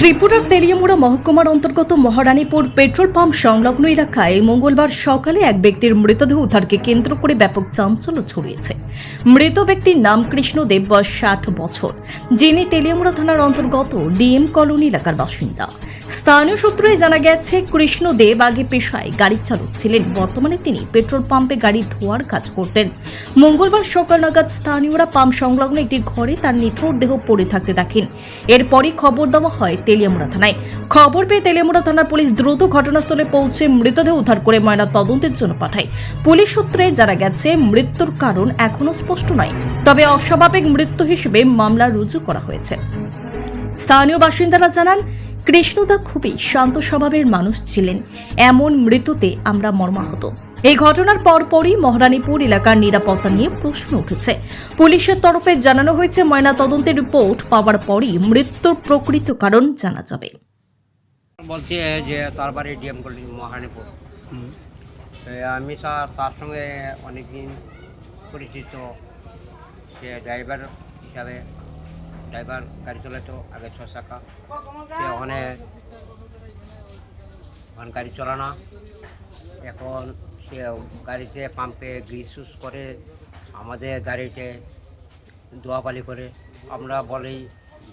ত্রিপুরার তেলিয়ামুড়া মহকুমার অন্তর্গত মহারানীপুর পেট্রোল পাম্প সংলগ্ন এলাকায় মঙ্গলবার সকালে এক ব্যক্তির মৃতদেহ উদ্ধারকে কেন্দ্র করে ব্যাপক চাঞ্চল্য ছড়িয়েছে। মৃত ব্যক্তির নাম কৃষ্ণদেব, বয়স ষাট বছর, যিনি তেলিয়ামুড়া থানার অন্তর্গত ডিএম কলোনি এলাকার বাসিন্দা। স্থানীয় সূত্রে জানা গেছে কৃষ্ণ দেব আগে পেশায় গাড়ি চালক ছিলেন। বর্তমানে তিনি পেট্রোল পাম্পে গাড়ি ধোয়ার কাজ করতেন। মঙ্গলবার সকাল নাগাদ স্থানীয়রা পাম্প সংলগ্ন একটি ঘরে তার নিথর দেহ পড়ে থাকতে দেখেন। এরপরই খবর দেওয়া হয় তেলিয়ামুড়া থানায়। খবর পেয়ে তেলিয়ামুড়া থানার পুলিশ দ্রুত ঘটনাস্থলে পৌঁছে মৃতদেহ উদ্ধার করে ময়না তদন্তের জন্য পাঠায়। পুলিশ সূত্রে জানা গেছে, মৃত্যুর কারণ এখনও স্পষ্ট নয়, তবে অস্বাভাবিক মৃত্যু হিসেবে মামলা রুজু করা হয়েছে। স্থানীয় বাসিন্দারা জানান, কৃষ্ণদা খুবই শান্ত স্বভাবের মানুষ ছিলেন। এমন মৃত্যুতে আমরা মর্মাহত। এই ঘটনার পরপরই মহারানীপুর এলাকার নিরাপত্তা নিয়ে প্রশ্ন উঠেছে। পুলিশের তরফে জানানো হয়েছে ময়না তদন্তের রিপোর্ট পাওয়ার পরই মৃত্যুর প্রকৃত কারণ জানা যাবে। বলছে যে তার বাড়ি ডিএম কলেজ মহারানীপুর তো আমি স্যার তার সঙ্গে অনেকদিন পরিচিত। সে ড্রাইভার হিসাবে ড্রাইভার গাড়ি চালাতো আগে ছ চাকা সে ওখানে ওখানে গাড়ি চলানা এখন সে গাড়িতে পাম্পে গ্রিস করে আমাদের গাড়িতে দোয়াপালি করে। আমরা বলি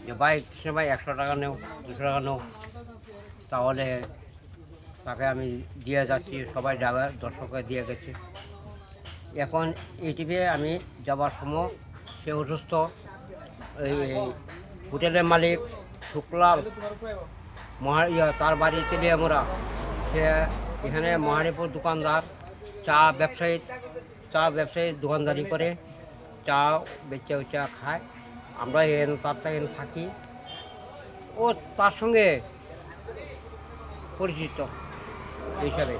যে, ভাই কৃষ্ণ ভাই? একশো টাকা নেও, দুশো টাকা নেও। তাহলে তাকে আমি দিয়ে যাচ্ছি, সবাই ড্রাইভার, দর্শককে দিয়ে গেছে। এখন এইটিভি আমি যাবার সময় সে অসুস্থ। এই হোটেলের মালিক শুক্লাল মহা তার বাড়ি তেলিয়ামুড়া। সে এখানে মহানীপুর দোকানদার, চা ব্যবসায়ী চা ব্যবসায়ী দোকানদারি করে চা বেচা উচা খায়। আমরা এন তার থেকে এখানে থাকি। ও তার সঙ্গে পরিচিত হিসাবে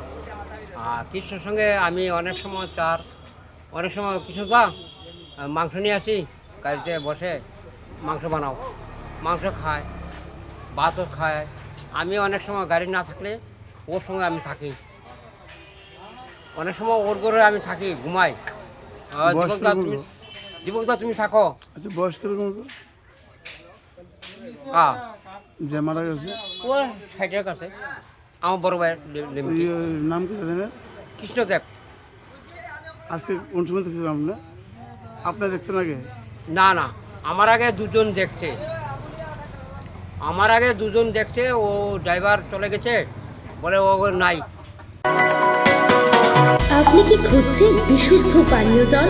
আর কৃষ্ণর সঙ্গে আমি অনেক সময় চার অনেক সময় কৃষ্ণ দা মাংস নিয়ে আসি গাড়িতে বসে মাংস বানাও। মাংস খায় ভাতও খায়। আমি অনেক সময় গাড়ি না থাকলে ওর সঙ্গে আমি থাকি। অনেক সময় ওর করে আমি থাকি ঘুমাই। কীরকম তুমি থাকো। আচ্ছা বয়স কীরকম? হ্যাঁ। যে মারা গেছে? ও সাইডের কাছে আমার বড় ভাই নাম কি জানেন কৃষ্ণদেব। আজকে কোন সময় দেখছিলাম আপনি আপনি দেখছেন আগে? না না। আমার আগে দুজন দেখছে। আমার আগে দুজন দেখছে ও ড্রাইভার চলে গেছে। বলে ও নাই। আপনি কি খুঁজছেন বিশুদ্ধ পানীয় জল?